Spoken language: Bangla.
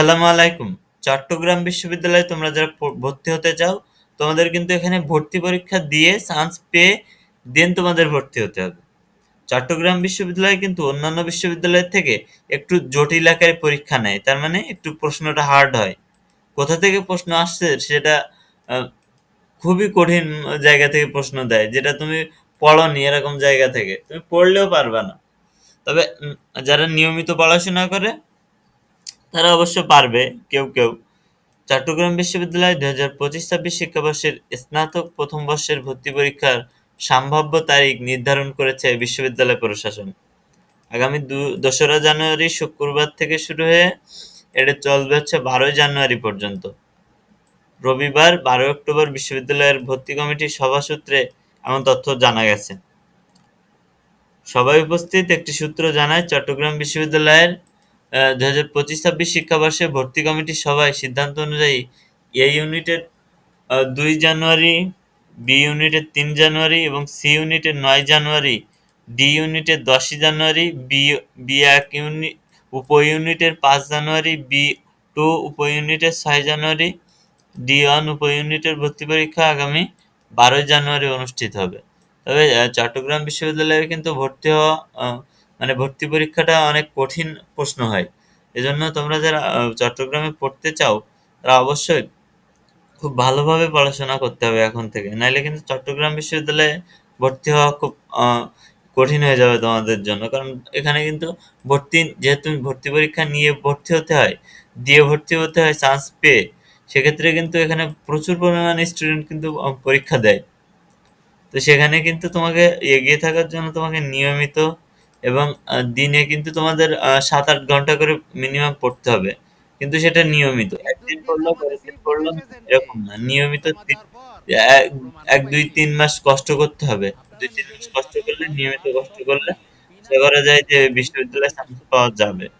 আসসালামু আলাইকুম। চট্টগ্রাম বিশ্ববিদ্যালয়ে তোমরা যারা ভর্তি হতে চাও, তোমাদের কিন্তু এখানে ভর্তি পরীক্ষা দিয়ে চান্স পেয়ে দেন তোমাদের ভর্তি হতে হবে। চট্টগ্রাম বিশ্ববিদ্যালয় কিন্তু অন্যান্য বিশ্ববিদ্যালয়ের থেকে একটু জটিল আকারে পরীক্ষা নেয়। তার মানে একটু প্রশ্নটা হার্ড হয়। কোথা থেকে প্রশ্ন আসছে সেটা খুবই কঠিন জায়গা থেকে প্রশ্ন দেয়। যেটা তুমি পড়োনি এরকম জায়গা থেকে। তুমি পড়লেও পারবা না। তবে যারা নিয়মিত পড়াশোনা করে তারা অবশ্য পারবে কেউ, কেউ। চট্টগ্রাম বিশ্ববিদ্যালয় ২০২৫-২৬ শিক্ষাবর্ষের স্নাতক প্রথম বর্ষের ভর্তি পরীক্ষার সম্ভাব্য তারিখ নির্ধারণ করেছে বিশ্ববিদ্যালয় প্রশাসন। আগামী দু ২রা জানুয়ারি শুক্রবার থেকে শুরু হয়ে এটা চলবে হচ্ছে ১২ই জানুয়ারি পর্যন্ত। রবিবার ১২ অক্টোবর বিশ্ববিদ্যালয়ের ভর্তি কমিটির সভা সূত্রে এমন তথ্য জানা গেছে। সভায় উপস্থিত একটি সূত্র জানায় চট্টগ্রাম বিশ্ববিদ্যালয়ের আ ২০২৫-২৬ শিক্ষাবর্ষে ভর্তি কমিটির সভায় সিদ্ধান্ত অনুযায়ী এ ইউনিটের দুই জানুয়ারি, বি ইউনিটের তিন জানুয়ারি এবং সি ইউনিটের নয় জানুয়ারি, ডি ইউনিটের ১০ই জানুয়ারি, বি বি এক ইউনিট উপ ইউনিটের পাঁচ জানুয়ারি, বি টু উপ ইউনিটের ছয় জানুয়ারি, ডি ওয়ান উপ ইউনিটের ভর্তি পরীক্ষা আগামী ১২ই জানুয়ারি অনুষ্ঠিত হবে। তবে চট্টগ্রাম বিশ্ববিদ্যালয়ে কিন্তু ভর্তি হওয়া মানে ভর্তি পরীক্ষাটা অনেক কঠিন প্রশ্ন হয়। এজন্য তোমরা যারা চট্টগ্রামে পড়তে চাও তারা অবশ্যই খুব ভালোভাবে পড়াশোনা করতে হবে এখন থেকে। নাইলে কিন্তু চট্টগ্রাম বিশ্ববিদ্যালয়ে ভর্তি হওয়া খুব কঠিন হয়ে যাবে তোমাদের জন্য। কারণ এখানে কিন্তু ভর্তি যেহেতু ভর্তি পরীক্ষা নিয়ে ভর্তি হতে হয়, দিয়ে ভর্তি হতে হয় চান্স পেয়ে, সেক্ষেত্রে কিন্তু এখানে প্রচুর পরিমাণে স্টুডেন্ট কিন্তু পরীক্ষা দেয়। তো সেখানে কিন্তু তোমাকে এগিয়ে থাকার জন্য তোমাকে নিয়মিত এবং দিনে কিন্তু তোমাদের আ ৭-৮ ঘণ্টা করে মিনিমাম পড়তে হবে। কিন্তু সেটা নিয়মিত। একদিন পড়লাম, পরের দিন পড়লাম এরকম না। নিয়মিত তি এক ১, ২, ৩ মাস কষ্ট করতে হবে। ২-৩ মাস কষ্ট করলে নিয়মিত কষ্ট করলে সে করা যায় যে বিশ্ববিদ্যালয়ে চান্স পাওয়া যাবে।